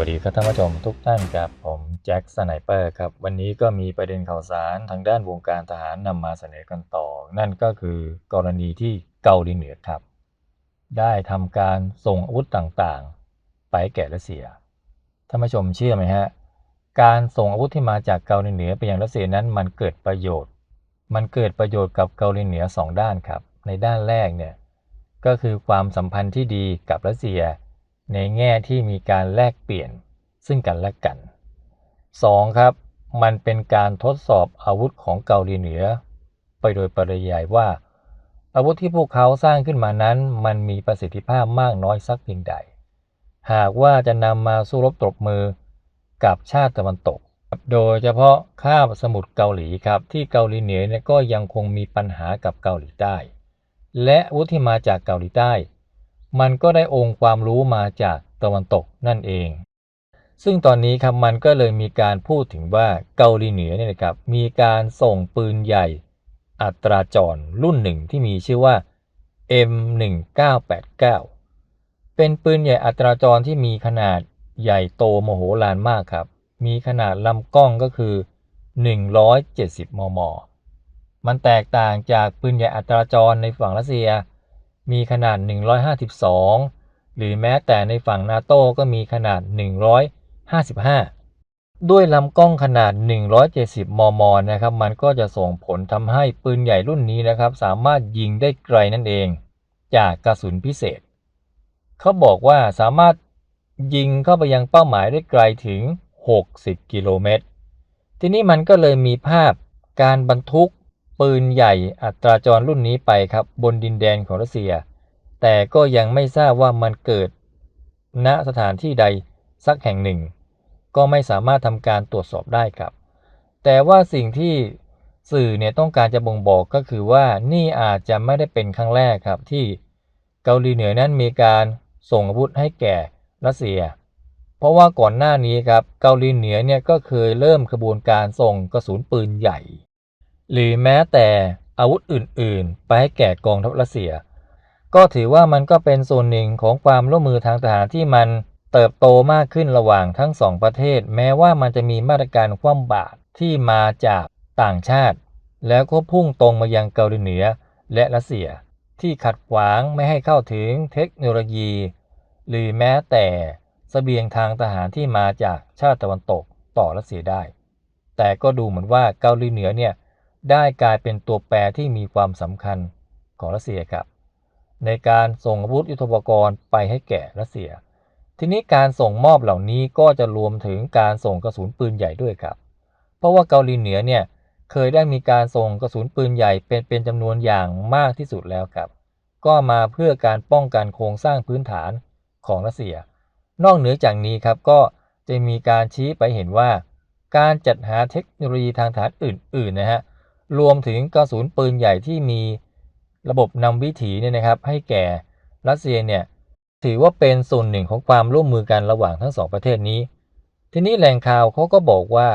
วัสดีครับท่านผู้ชมทุกท่านครับผมแจ็คสไนเปอร์ครับ วันนี้ก็มีประเด็นข่าวสารทางด้านวงการทหารนำมาเสนอกันต่อ นั่นก็คือกรณีที่เกาหลีเหนือครับ ได้ทำการส่งอาวุธต่างๆ ไปแก่รัสเซียท่านผู้ชมเชื่อไหมฮะ การส่งอาวุธที่มาจากเกาหลีเหนือไปยังรัสเซียนั้นมันเกิดประโยชน์ มันเกิดประโยชน์กับเกาหลีเหนือสองด้านครับ ในด้านแรกเนี่ยก็คือความสัมพันธ์ที่ดีกับรัสเซีย ในแง่ที่มีการแลกเปลี่ยนซึ่งกันและกัน 2. ครับ มันเป็นการทดสอบอาวุธของเกาหลีเหนือ ไปโดยปริยายว่า อาวุธที่พวกเขาสร้างขึ้นมานั้น มันมีประสิทธิภาพมากน้อยสักเพียงใด หากว่าจะนำมาสู้รบตบมือกับชาติตะวันตก โดยเฉพาะคาบสมุทรเกาหลีครับ ที่เกาหลีเหนือก็ยังคงมีปัญหากับเกาหลีใต้ และอาวุธที่มาจากเกาหลีใต้ มันก็ได้องค์ความรู้มาจากตะวันตกนั่นเอง ซึ่งตอนนี้ครับมันก็เลยมีการพูดถึงว่าเกาหลีเหนือเนี่ยนะครับมีการส่งปืนใหญ่ อัตราจรรุ่นหนึ่งที่มีชื่อว่า M1989 เป็นปืนใหญ่อัตราจรที่มีขนาดใหญ่โตโมโหลานมากครับ มีขนาดลำกล้องก็คือ 170 มม มันแตกต่างจากปืนใหญ่อัตราจรในฝั่งรัสเซีย มีขนาด 152 หรือแม้แต่ในฝั่งนาโต้ก็มีขนาด 155 ด้วยลำกล้องขนาด 170 มม นะครับ มันก็จะส่งผลทำให้ปืนใหญ่รุ่นนี้นะครับ สามารถยิงได้ไกลนั่นเอง จากกระสุนพิเศษ เขาบอกว่าสามารถยิงเข้าไปยังเป้าหมายได้ไกลถึง 60 กิโลเมตร ทีนี้มันก็เลยมีภาพการบรรทุก ปืนใหญ่อัตราจรรุ่นนี้ไปครับบนดินแดนของรัสเซีย แต่ก็ยังไม่ทราบว่ามันเกิด ณสถานที่ใดสักแห่งหนึ่ง ก็ไม่สามารถทำการตรวจสอบได้ครับ แต่ว่าสิ่งที่สื่อเนี่ยต้องการจะบ่งบอกก็คือว่านี่อาจจะไม่ได้เป็นครั้งแรกครับที่เกาหลีเหนือนั้นมีการส่งอาวุธให้แก่รัสเซีย เพราะว่าก่อนหน้านี้ครับเกาหลีเหนือเนี่ยก็เคยเริ่มกระบวนการส่งกระสุนปืนใหญ่ หรือแม้แต่อาวุธอื่น ๆ ไปให้แก่กองทัพรัสเซีย ก็ถือว่ามันก็เป็นส่วนหนึ่งของความร่วมมือทางทหารที่มันเติบโตมากขึ้นระหว่างทั้งสองประเทศ แม้ว่ามันจะมีมาตรการคว่ำบาตรที่มาจากต่างชาติ แล้วก็พุ่งตรงมายังเกาหลีเหนือและรัสเซีย ที่ขัดขวางไม่ให้เข้าถึงเทคโนโลยี หรือแม้แต่สเสบียงทางทหารที่มาจากชาติตะวันตกต่อรัสเซียได้ แต่ก็ดูเหมือนว่าเกาหลีเหนือเนี่ย ได้กลายเป็นตัวแปรที่มีความสำคัญของรัสเซียครับ ในการส่งอาวุธยุทโธปกรณ์ไปให้แก่รัสเซีย ทีนี้การส่งมอบเหล่านี้ก็จะรวมถึงการส่งกระสุนปืนใหญ่ด้วยครับ เพราะว่าเกาหลีเหนือเนี่ยเคยได้มีการส่งกระสุนปืนใหญ่เป็นเป็นจำนวนอย่างมากที่สุดแล้วครับ ก็มาเพื่อการป้องกันโครงสร้างพื้นฐานของรัสเซีย นอกเหนือจากนี้ครับก็จะมีการชี้ไปเห็นว่า การจัดหาเทคโนโลยีทางทหารอื่นๆนะฮะ รวมถึงกระสุนปืนใหญ่ที่มีระบบนำวิถีเนี่ยนะครับ ให้แก่รัสเซียเนี่ยถือว่าเป็นส่วนหนึ่งของความร่วมมือกันระหว่างทั้งสองประเทศนี้ ทีนี้แหล่งข่าวเขาก็บอกว่า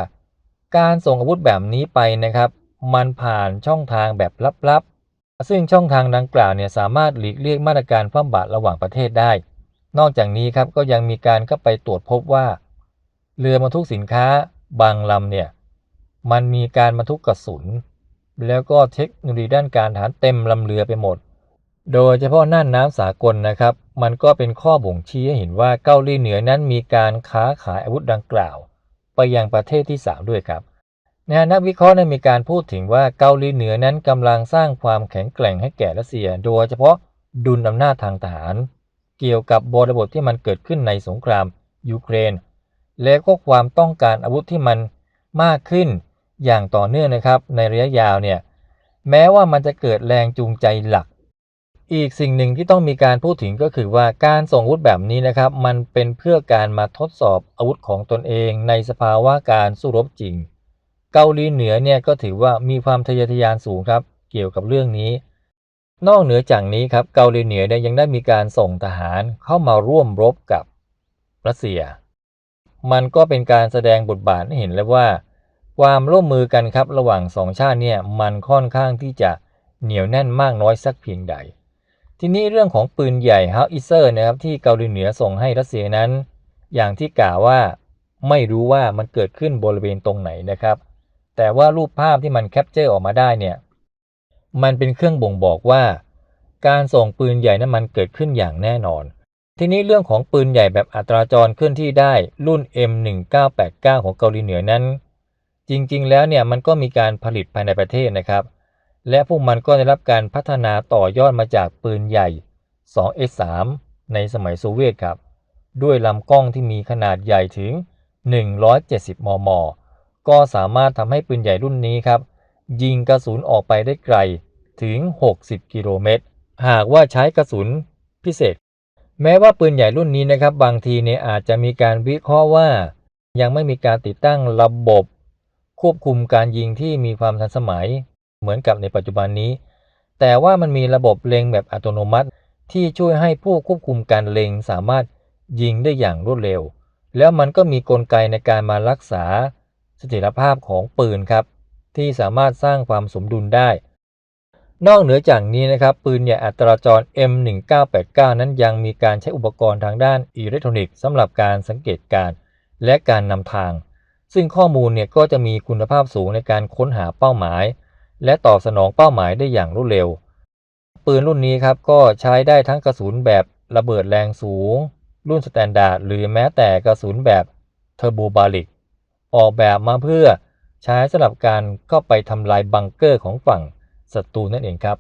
การส่งอาวุธแบบนี้ไปนะครับ มันผ่านช่องทางแบบลับๆ ซึ่งช่องทางดังกล่าวเนี่ยสามารถหลีกเลี่ยงมาตรการคว่ำบาตรระหว่างประเทศได้ นอกจากนี้ครับก็ยังมีการเข้าไปตรวจพบว่า เรือบรรทุกสินค้าบางลำเนี่ยมันมีการบรรทุกกระสุน แล้วก็เทคโนโลยีด้านการทหารเต็มลำเรือไปหมด โดยเฉพาะน่านน้ำสากลนะครับ มันก็เป็นข้อบ่งชี้ให้เห็นว่าเกาหลีเหนือนั้นมีการค้าขายอาวุธดังกล่าว ไปยังประเทศที่ 3 ด้วยครับนะนักวิเคราะห์ได้มีการพูดถึงว่าเกาหลีเหนือนั้นกำลังสร้างความแข็งแกร่งให้แก่รัสเซีย โดยเฉพาะดุลอำนาจทางทหาร เกี่ยวกับบริบทที่มันเกิดขึ้นในสงครามยูเครน และก็ความต้องการอาวุธที่มันมากขึ้น อย่างต่อเนื่องนะครับ ในระยะยาวเนี่ยแม้ว่ามันจะเกิดแรงจูงใจหลัก อีกสิ่งหนึ่งที่ต้องมีการพูดถึงก็คือว่าการส่งอาวุธแบบนี้นะครับ มันเป็นเพื่อการมาทดสอบอาวุธของตนเอง ในสภาวะการสู้รบจริง เกาหลีเหนือเนี่ยก็ถือว่ามีความทะเยอทะยานสูงครับ เกี่ยวกับเรื่องนี้ นอกเหนือจากนี้ครับเกาหลีเหนือเนี่ยยังได้มีการส่งทหารเข้ามาร่วมรบกับรัสเซีย มันก็เป็นการแสดงบทบาทให้เห็นแล้วว่า ความร่วมมือกันครับระหว่างสองชาติเนี่ยมันค่อนข้างที่จะเหนียวแน่นมากน้อยสักเพียงใด ทีนี้เรื่องของปืนใหญ่ฮาอิเซอร์นะครับที่เกาหลีเหนือส่งให้รัสเซียนั้น อย่างที่กล่าวว่าไม่รู้ว่ามันเกิดขึ้นบริเวณตรงไหนนะครับ แต่ว่ารูปภาพที่มันแคปเจอร์ออกมาได้เนี่ยมันเป็นเครื่องบ่งบอกว่า การส่งปืนใหญ่นั้นมันเกิดขึ้นอย่างแน่นอน ทีนี้เรื่องของปืนใหญ่แบบอัตราจรเคลื่อนที่ได้รุ่น M1989 ของเกาหลีเหนือนั้น จริงๆ แล้วเนี่ยมันก็มีการผลิตภายในประเทศนะครับ และพวกมันก็ได้รับการพัฒนาต่อยอดมาจากปืนใหญ่ 2S3 ในสมัยโซเวียตครับ ด้วยลำกล้องที่มีขนาดใหญ่ถึง 170 มม ก็สามารถทำให้ปืนใหญ่รุ่นนี้ครับ ยิงกระสุนออกไปได้ไกลถึง 60 กิโลเมตร หากว่าใช้กระสุนพิเศษ แม้ว่าปืนใหญ่รุ่นนี้นะครับ บางทีเนี่ยอาจจะมีการวิเคราะห์ว่า ยังไม่มีการติดตั้งระบบ ควบคุมการยิงที่มีความทันสมัย เหมือนกับในปัจจุบันนี้ แต่ว่ามันมีระบบเล็งแบบอัตโนมัติ ที่ช่วยให้ผู้ควบคุมการเล็งสามารถยิงได้อย่างรวดเร็ว แล้วมันก็มีกลไกในการมารักษาเสถียรภาพของปืนครับ ที่สามารถสร้างความสมดุลได้ นอกเหนือจากนี้นะครับปืนใหญ่อัตราจร M1989 นั้นยังมีการใช้อุปกรณ์ทางด้านอิเล็กทรอนิกส์สำหรับการสังเกตการณ์และการนำทาง ซึ่งข้อมูลเนี่ยก็จะมีคุณภาพสูงในการค้นหาเป้าหมาย และตอบสนองเป้าหมายได้อย่างรวดเร็ว ปืนรุ่นนี้ครับก็ใช้ได้ทั้งกระสุนแบบระเบิดแรงสูง รุ่นสแตนดาร์ดหรือแม้แต่กระสุนแบบเทอร์โบบาริกออกแบบมาเพื่อใช้สำหรับการเข้าไปทำลายบังเกอร์ของฝั่งศัตรูนั่นเองครับ